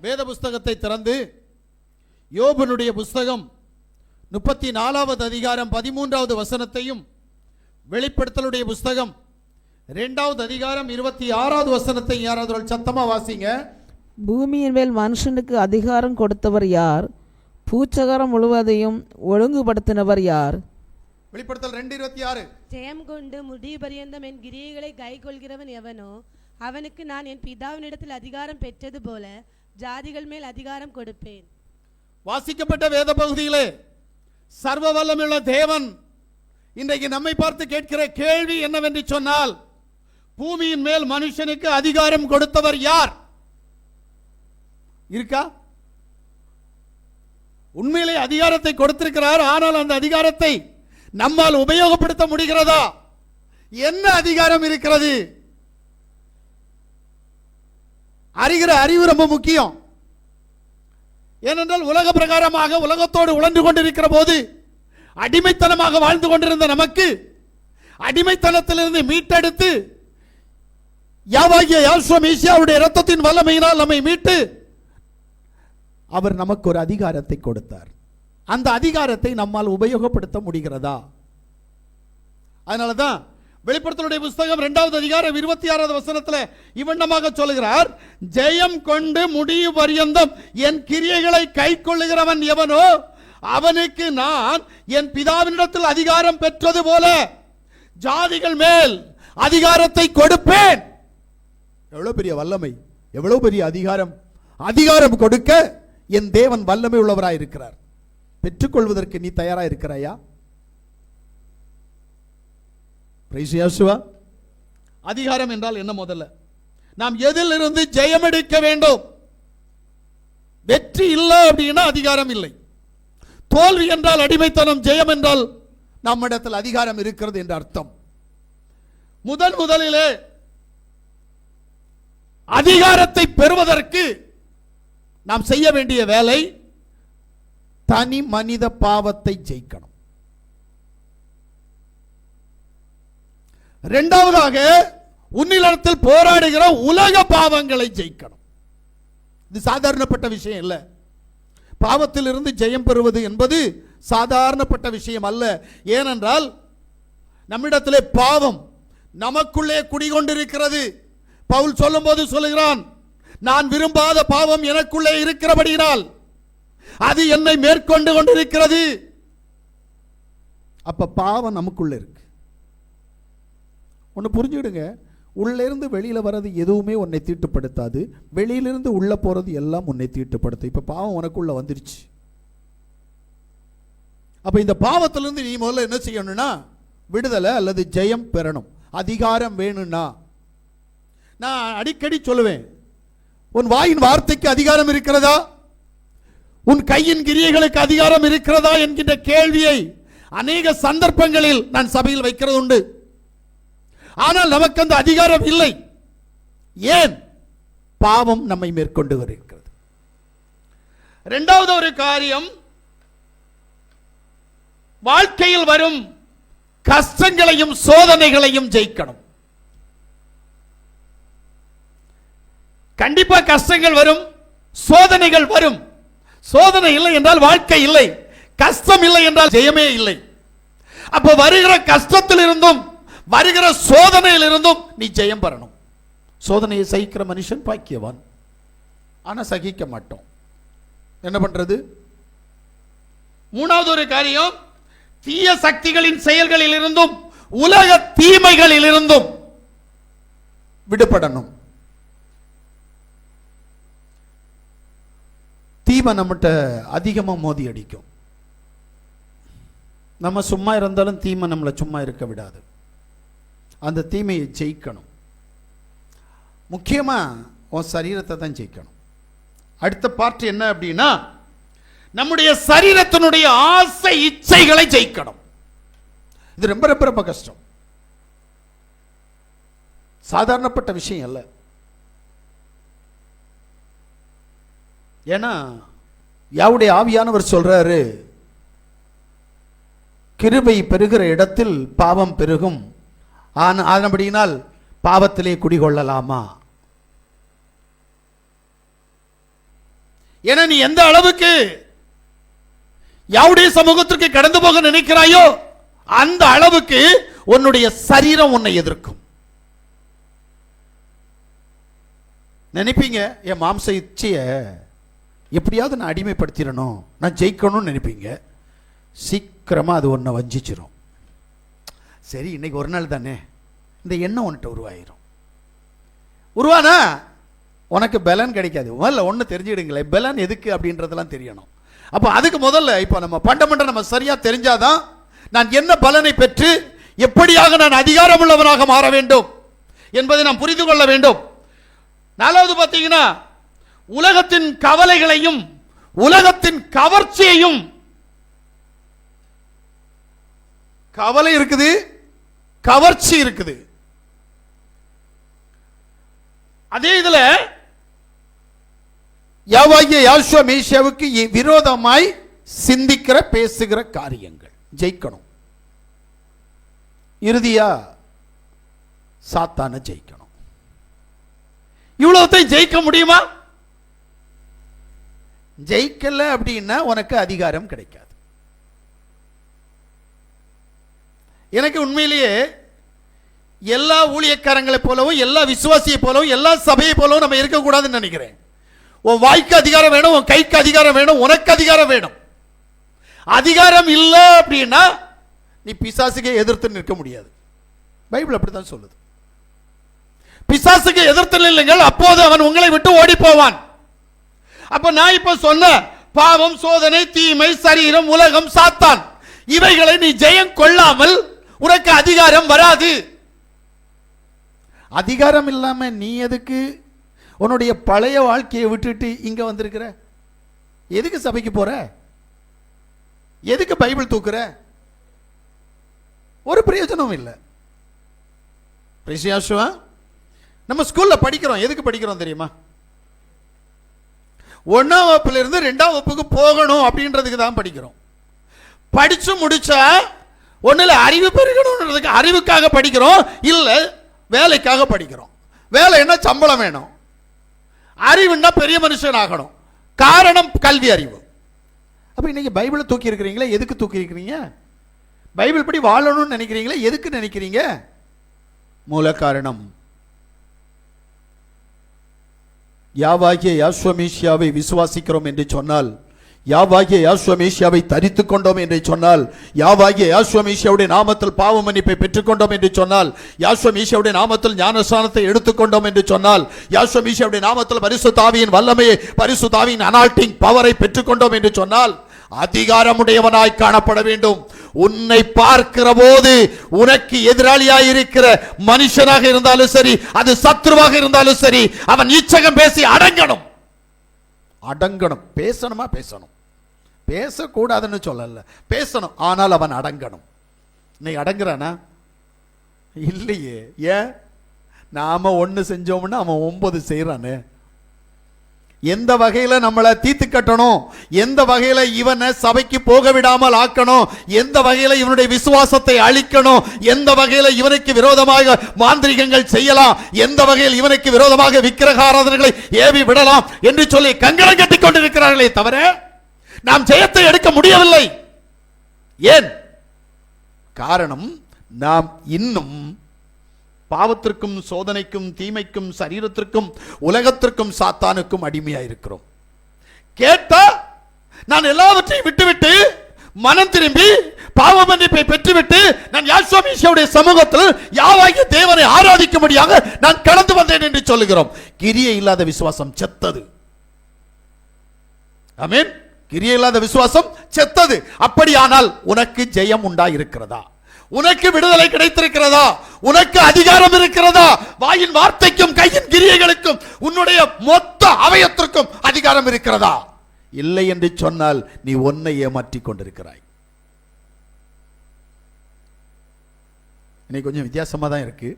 வேத புஸ்தகத்தை திறந்து யோபனுடைய புஸ்தகம் முப்பத்தி நாலாவது அதிகாரம் பதிமூன்றாவது வசனத்தையும் வெளிப்படுத்தலுடைய புஸ்தகம் இரண்டாவது அதிகாரம் இருபத்தி ஆறாவது வசனத்தை யாராவது ஒரு சத்தமா வாசிங்க. பூமியின் மேல் மனுஷனுக்கு அதிகாரம் கொடுத்தவர் யார்? பூச்சகரம் முழுவதையும் ஒழுங்குபடுத்தினவர் யார்? வெளிப்படுத்தல் ரெண்டு இருபத்தி ஆறு. ஜெயம் கொண்டு முடிவு பரியந்தம் என் கிரியைகளை கைக்கொள்கிறவன் எவனோ? அவனுக்கு நான் என் பிதாவினிடத்தில் அதிகாரம் பெற்றது போல ஜாதிகள் மேல் அதிகாரம் கொடுப்பேன். வாசிக்கப்பட்ட வேத பகுதியிலே சர்வ வல்லமுள்ள தேவன் இன்றைக்கு நம்மை பார்த்து கேட்கிற கேள்வி என்னவென்று சொன்னால் பூமியின் மேல் மனுஷனுக்கு அதிகாரம் கொடுத்தவர் யார்? இருக்கா? உண்மையிலே அதிகாரத்தை கொடுத்திருக்கிறார் ஆனால் அந்த அதிகாரத்தை நம்மால் உபயோகப்படுத்த முடிகிறதா? என்ன அதிகாரம் இருக்கிறது? அறிகிற அறிவு ரொம்ப முக்கியம். ஏனென்றால் உலக பிரகாரமாக உலகத்தோடு உழன்று கொண்டிருக்கிற போது அடிமைத்தனமாக வாழ்ந்து கொண்டிருந்த நமக்கு அடிமைத்தனத்திலிருந்து மீட்டெடுத்து யாவாகிய யாசுவமேசியாவுடைய இரத்தத்தின் வல்லமையினால் நம்மை மீட்டு அவர் நமக்கு ஒரு அதிகாரத்தை கொடுத்தார். அந்த அதிகாரத்தை நம்மால் உபயோகப்படுத்த முடிகிறதா? அதனால தான் வெளிப்படுத்தலுடைய புஸ்தகம் இரண்டாவது அதிகாரம் இருபத்தி ஆறாவது வசனத்தில் இவண்ணமாக சொல்லுகிறார் ஜெயம் கொண்டு முடிவு பரியந்தம் என் கிரியைகளை கை கொள்ளுகிறவன் எவனோ அவனுக்கு நான் என் பிதாவினிடத்தில் அதிகாரம் பெற்றது போல ஜாதிகள் மேல் அதிகாரத்தை கொடுப்பேன். எவ்வளவு பெரிய வல்லமை எவ்வளவு பெரிய அதிகாரம். அதிகாரம் கொடுக்க என் தேவன் வல்லமை உள்ளவராய் இருக்கிறார் பெற்றுக்கொள்வதற்கு நீ தயாரா இருக்கிறாயா Praise அதிகாரம் என்றால் என்ன முதல்ல? நாம் எதிலிருந்து ஜெயம் எடுக்க வேண்டும்? வெற்றி இல்லை அப்படின்னா அதிகாரம் இல்லை. தோல்வி என்றால் அடிமைத்தனம் ஜெயம் என்றால் நம்மிடத்தில் அதிகாரம் இருக்கிறது என்ற அர்த்தம். முதன் முதலிலே அதிகாரத்தை பெறுவதற்கு நாம் செய்ய வேண்டிய வேலை தனி மனித பாவத்தை ஜெயிக்கணும். ரெண்டாவதாக உன்னிலத்தில் போராடுகிற உலக பாவங்களை ஜெயிக்கணும். இது சாதாரணப்பட்ட விஷயம் இல்லை. பாவத்திலிருந்து ஜெயம் பெறுவது என்பது சாதாரணப்பட்ட விஷயம் அல்ல. ஏனென்றால் நம்மிடத்திலே பாவம் நமக்குள்ளே குடிகொண்டிருக்கிறது. பவுல் சொல்லும்போது சொல்லுகிறான் நான் விரும்பாத பாவம் எனக்குள்ளே இருக்கிறபடியினால் அது என்னை மேற்கொண்டு கொண்டிருக்கிறது. அப்ப பாவம் நமக்குள்ளே இருக்கு. ஒன்று புரிஞ்சுக்கிடுங்க. உள்ளேருந்து வெளியில் வர்றது எதுவுமே உன்னை தீட்டுப்படுத்தாது. வெளியிலிருந்து உள்ளே போகிறது எல்லாம் உன்னை தீட்டுப்படுத்தும். இப்போ பாவம் உனக்குள்ளே வந்துருச்சு. அப்போ இந்த பாவத்திலேருந்து நீ முதல்ல என்ன செய்யணும்னா விடுதலை அல்லது ஜெயம் பெறணும். அதிகாரம் வேணும்னா. நான் அடிக்கடி சொல்லுவேன் உன் வாயின் வார்த்தைக்கு அதிகாரம் இருக்கிறதா? உன் கையின் கிரியைகளுக்கு அதிகாரம் இருக்கிறதா? என்கின்ற கேள்வியை அநேக சந்தர்ப்பங்களில் நான் சபையில் வைக்கிறது உண்டு ஆனால் நமக்கு அந்த அதிகாரம் இல்லை. ஏன்? பாவம் நம்மை மேற்கொண்டு வருகிறது. இரண்டாவது ஒரு காரியம் வாழ்க்கையில் வரும் கஷ்டங்களையும் சோதனைகளையும் ஜெயிக்கணும். கண்டிப்பா கஷ்டங்கள் வரும் சோதனைகள் வரும். சோதனை இல்லை என்றால் வாழ்க்கை இல்லை. கஷ்டம் இல்லை என்றால் ஜெயமே இல்லை. அப்ப வருகிற கஷ்டத்தில் இருந்தும் வருகிற சோதனையில் இருந்தும் நீ ஜெயம் பெறணும். சோதனையை சகிக்கிற மனுஷன் பாக்கியவான். ஆனா சகிக்க மாட்டோம். என்ன பண்றது? மூணாவது ஒரு காரியம் தீய சக்திகளின் செயல்களில் இருந்தும் உலக தீமைகளில் இருந்தும் விடுபடணும். தீமை நம்மகிட்ட அதிகமா மோதி அடிக்கும். நம்ம சும்மா இருந்தாலும் தீமை நம்மளை சும்மா இருக்க விடாது. அந்த தீமையை ஜெயிக்கணும். முக்கியமா உன் சரீரத்தை தான் ஜெயிக்கணும். அடுத்த பார்ட் என்ன அப்படின்னா நம்முடைய சரீரத்தினுடைய ஆசை இச்சைகளை ஜெயிக்கணும். இது ரொம்ப ரொம்ப ரொம்ப கஷ்டம். சாதாரணப்பட்ட விஷயம் அல்ல. ஏன்னா யாவுடைய ஆவியானவர் சொல்றாரு கிருபை பெருகிற இடத்தில் பாவம் பெருகும். ஆன அதன்படியினால் பாவத்திலே குடிகொள்ளலாமா? ஏன்னா நீ எந்த அளவுக்கு யாவுடைய சமூகத்திற்கு கடந்து போக நினைக்கிறாயோ அந்த அளவுக்கு உன்னுடைய சரீரம் உன்னை எதிர்க்கும். நினைப்பீங்க என் மாம்ச இச்சைய எப்படியாவது நான் அடிமைப்படுத்திடணும் நான் ஜெயிக்கணும்னு நினைப்பீங்க சீக்கிரமா அது ஒன்றை வஞ்சிச்சிடும் சரி இன்னைக்கு ஒரு நாள் தானே. இந்த எண்ணம் உன்கிட்ட உருவாயிரும். உருவானா? உனக்கு பலன் கிடைக்காது. முதல்ல ஒன்று தெரிஞ்சுக்கிடுங்களேன். பலன் எதுக்கு அப்படின்றதெல்லாம் தெரியணும். அப்போ அதுக்கு முதல்ல இப்போ நம்ம பண்டமன்ற நம்ம சரியா தெரிஞ்சாதான் நான் என்ன பலனை பெற்று எப்படியாக நான் அதிகாரமுள்ளவனாக மாற வேண்டும் என்பதை நாம் புரிந்து கொள்ள வேண்டும். நாலாவது பார்த்தீங்கன்னா உலகத்தின் கவலைகளையும் உலகத்தின் கவர்ச்சியையும் கவலை இருக்குது கவர்ச்சி இருக்குது. அதே இதுல யாவாகிய யாசுவ விரோதமாய் சிந்திக்கிற பேசுகிற காரியங்கள். ஜெயிக்கணும். இறுதியா சாத்தான ஜெயிக்கணும். இவ்வளவுத்தையும் ஜெயிக்க முடியுமா? ஜெயிக்கல அப்படின்னா உனக்கு அதிகாரம் கிடைக்காது. எனக்கு உண்மையிலேயே எல்லா ஊழியக்காரங்களை போலவும் எல்லா விசுவாசியை போலவும் எல்லா சபையை போலவும் நம்ம இருக்கக்கூடாதுன்னு நினைக்கிறேன். உன் வாய்க்கு அதிகாரம் வேணும் உன் கைக்கு அதிகாரம் வேணும் உனக்கு அதிகாரம் வேணும். அதிகாரம் இல்லை அப்படின்னா நீ பிசாசுக்கு எதிர்த்து நிற்க முடியாது. பைபிள் அப்படித்தான் சொல்லுது. பிசாசுக்கு எதிர்த்து நில்லுங்கள் அப்போது அவன் உங்களை விட்டு ஓடி போவான் அப்ப நான் இப்ப சொன்ன பாவம் சோதனை தீமை சரீரம் உலகம் சாத்தான் இவைகளை நீ ஜெயம் கொள்ளாமல் உனக்கு அதிகாரம் வராது. அதிகாரம் இல்லாம நீ எதுக்கு உன்னுடைய பழைய வாழ்க்கையை விட்டுட்டு இங்க வந்திருக்கிற? எதுக்கு சபைக்கு போற? எதுக்கு பைபிள் தூக்குற? ஒரு பிரயோஜனமும் இல்லை. பிரிசியாசுவா நம்ம ஸ்கூல்ல படிக்கிறோம். எதுக்கு படிக்கிறோம் தெரியுமா? ஒன்னாம் வகுப்புல இருந்து ரெண்டாம் வகுப்புக்கு போகணும் அப்படின்றதுக்கு தான் படிக்கிறோம். படிச்சு முடிச்சா ஒன்றில் அறிவு பெருகணுன்றதுக்கு அறிவுக்காக படிக்கிறோம் இல்லை வேலைக்காக படிக்கிறோம். வேலைன்னா சம்பளம் வேணும். அறிவுன்னா பெரிய மனுஷன் ஆகணும் காரணம் கல்வி அறிவு. அப்போ இன்னைக்கு பைபிளை தூக்கி இருக்கிறீங்களா? எதுக்கு தூக்கி இருக்கிறீங்க? பைபிள் படி வாழணும்னு நினைக்கிறீங்களா? எதுக்கு நினைக்கிறீங்க? மூல காரணம். யாவாகிய யாஸ்வமேஷியாவை விசுவாசிக்கிறோம் என்று சொன்னால் யாவாகிய யாஸ்வமேஷியாவை தரித்து கொண்டோம் என்று சொன்னால் யாவாகிய யாஸ்வமேஷியாவுடைய நாமத்தில் பாவ மன்னிப்பை பெற்றுக்கொண்டோம் என்று சொன்னால் யாஸ்வமேஷியாவுடைய நாமத்தில் ஞானஸ்தானத்தை எடுத்துக்கொண்டோம் என்று சொன்னால் யாஸ்வமேஷியாவுடைய நாமத்தில் பரிசுத்தாவியின் வல்லமையை பரிசுத்தாவியின் அனால்டிங் பவரை பெற்றுக்கொண்டோம் என்று சொன்னால் அதிகாரமுடையவனாய் காணப்பட வேண்டும். உன்னை பார்க்கிற போது உனக்கு எதிராளியாய் இருக்கிற மனுஷனாக இருந்தாலும் சரி அது சத்ருவாக இருந்தாலும் சரி அவன் இச்சகம் பேசி அடங்கணும். அடங்கணும். பேசணுமா? பேசணும். பேசக்கூடாதுன்னு சொல்லலை. பேசணும் ஆனால் அவன் அடங்கணும். நீ அடங்குறானா? இல்லையே. ஏன்? நாம் ஒன்று செஞ்சோம்னா அவன் ஒன்பது செய்கிறானே எந்த வகையில் நம்மளை தீத்து கட்டணும்? எந்த வகையில் இவனை சபைக்கு போக விடாமல் ஆக்கணும்? எந்த வகையில் இவனுடைய விசுவாசத்தை அழிக்கணும்? எந்த வகையில் இவனுக்கு விரோதமாக மாந்திரிகங்கள் செய்யலாம்? எந்த வகையில் இவனுக்கு விரோதமாக விக்கிரகாராதனைகளை ஏவி விடலாம்? என்று சொல்லி கங்கணம் கட்டிக் கொண்டிருக்கிறார்களே தவிர நாம் ஜெயத்தை எடுக்க முடியவில்லை. ஏன்? காரணம் நாம் இன்னும் பாவத்திற்கும் சோதனைக்கும் தீமைக்கும் சரீரத்திற்கும் உலகத்திற்கும் சாத்தானுக்கும் அடிமையா இருக்கிறோம் கேட்டா நான் எல்லாவற்றையும் விட்டுவிட்டு மனம் திரும்பி பாவ மன்னிப்பை பெற்றுவிட்டு நான் யாஸ்வாமிஷியாவுடைய சமூகத்தில் யாவாகிய தேவனை ஆராதிக்கும்படியாக நான் கடந்து வந்தேன் என்று சொல்லுகிறோம். கிரியை இல்லாத விசுவாசம் செத்தது. அமீன் கிரியை இல்லாத விசுவாசம் செத்தது. அப்படியானால் உனக்கு ஜெயம் உண்டா இருக்கிறதா உனக்கு விடுதலை கிடைத்திருக்கிறதா? உனக்கு அதிகாரம் இருக்கிறதா? வாயின் வார்த்தைக்கும் கையின் கிரியைகளுக்கும் உன்னுடைய மொத்த அவயத்திற்கும் அதிகாரம் இருக்கிறதா? இல்லை என்று சொன்னால் நீ ஒன்னை ஏமாற்றிக் கொண்டிருக்கிறாய். இன்னைக்கு கொஞ்சம் வித்தியாசமா தான் இருக்கு.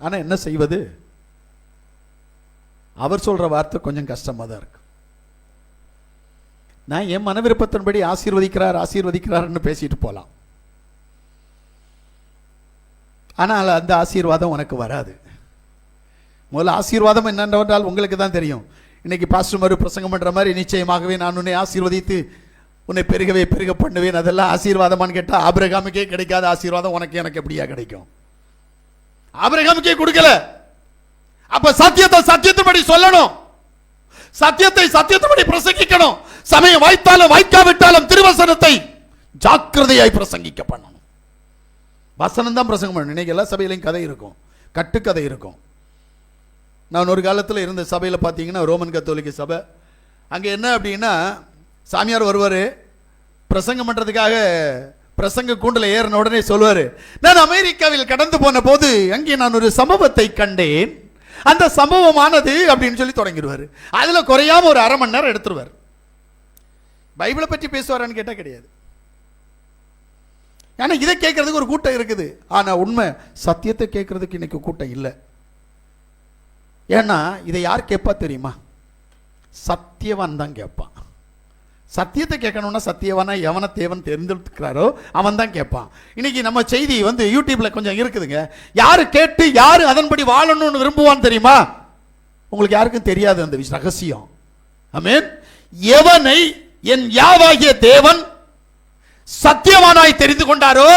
ஆனா என்ன செய்வது? அவர் சொல்ற வார்த்தை கொஞ்சம் கஷ்டமா தான் இருக்கு. நான் என் மன விருப்பத்தின்படி ஆசீர்வதிக்கிறார் ஆசீர்வதிக்கிறார்னு பேசிட்டு போலாம். ஆனால் அந்த ஆசீர்வாதம் உனக்கு வராது. முதல்ல ஆசீர்வாதம் என்னென்றால் உங்களுக்கு தான் தெரியும். இன்னைக்கு பாஸ்டர் மறு பிரசங்கம் பண்ணுற மாதிரி நிச்சயமாகவே நான் உன்னை ஆசீர்வதித்து உன்னை பெருகவே பெருக பண்ணுவேன். அதெல்லாம் ஆசீர்வாதமானு கேட்டால் ஆபிரகாமுக்கே கிடைக்காத ஆசீர்வாதம் உனக்கு எனக்கு எப்படியா கிடைக்கும்? ஆபிரகாமுக்கே கொடுக்கல. அப்ப சத்தியத்தை சத்தியத்தின்படி சொல்லணும். சத்தியத்தை சத்தியத்தின்படி பிரசங்கிக்கணும். சமயம் வாய்த்தாலும் வாய்க்காவிட்டாலும் திருவசனத்தை ஜாக்கிரதையாய் பிரசங்கிக்க பண்ணணும். வசனம் தான் பிரசங்கம் பண்ணணும் இன்னைக்கு எல்லா சபையிலையும் கதை இருக்கும். கட்டுக்கதை இருக்கும். நான் ஒரு காலத்தில் இருந்த சபையில் பார்த்தீங்கன்னா ரோமன் கத்தோலிக்க சபை. அங்கே என்ன அப்படின்னா சாமியார் வருவார். பிரசங்கம் பண்ணுறதுக்காக பிரசங்க கூண்டில் ஏறின உடனே சொல்வார் நான் அமெரிக்காவில் கடந்து போன போது அங்கே நான் ஒரு சம்பவத்தை கண்டேன். அந்த சம்பவமானது அப்படின்னு சொல்லி தொடங்கிடுவார். அதில் குறையாம ஒரு அரை மணி நேரம் எடுத்துருவார். பைபிளை பற்றி பேசுவாரான்னு கேட்டால் கிடையாது. ஏன்னா இதை கேட்கறதுக்கு ஒரு கூட்டம் இருக்குது. ஆனால் உண்மை சத்தியத்தை கேட்கறதுக்கு இன்னைக்கு கூட்டம் இல்லை. ஏன்னா இதை யார் கேட்பா தெரியுமா? சத்தியவான் தான் கேட்பான். சத்தியத்தை கேட்கணும்னா சத்தியவானா எவனை தேவன் தெரிந்தெடுத்துக்கிறாரோ அவன் தான் கேட்பான். இன்னைக்கு நம்ம செய்தி வந்து யூடியூப்ல கொஞ்சம் இருக்குதுங்க. யார் கேட்டு யார் அதன்படி வாழணும்னு விரும்புவான்னு தெரியுமா? உங்களுக்கு யாருக்கும் தெரியாது அந்த விஷயம் ரகசியம். மீன் எவனை என் யாவாகிய தேவன் சத்தியவானாய் தெரிந்து கொண்டாரோ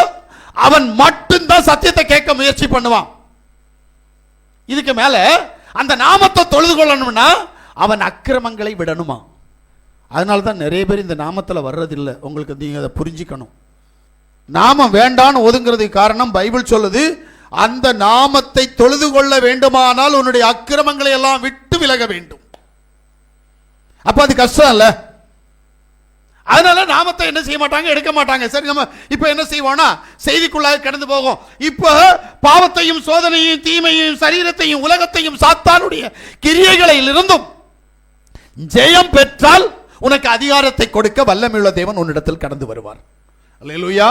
அவன் மட்டும்தான் சத்தியத்தை கேட்க முயற்சி பண்ணுவான். இதுக்கு மேல அந்த நாமத்தை தொழுது கொள்ளணும்னா அவன் அக்கிரமங்களை விடணுமா? அதனால தான் நிறைய பேர் இந்த நாமத்தில் வர்றதில்லை. உங்களுக்கு நீங்கள் அதை புரிஞ்சுக்கணும். நாமம் வேண்டான்னு ஒதுங்கிறதுக்கு காரணம் பைபிள் சொல்லுது அந்த நாமத்தை தொழுது கொள்ள வேண்டுமானால் உன்னுடைய அக்கிரமங்களை எல்லாம் விட்டு விலக வேண்டும். அப்போ அது கஷ்டம் இல்லை. அதனால நாமத்தை என்ன செய்ய மாட்டாங்க எடுக்க மாட்டாங்க. சரி நம்ம இப்போ என்ன செய்வோம்னா செய்திக்குள்ளாக கடந்து போகும். இப்போ பாவத்தையும் சோதனையும் தீமையும் சரீரத்தையும் உலகத்தையும் சாத்தானுடைய கிரியைகளில் இருந்தும் ஜெயம் பெற்றால் உனக்கு அதிகாரத்தை கொடுக்க வல்லமையுள்ள தேவன் உன்னிடத்தில் கடந்து வருவார். அல்லையா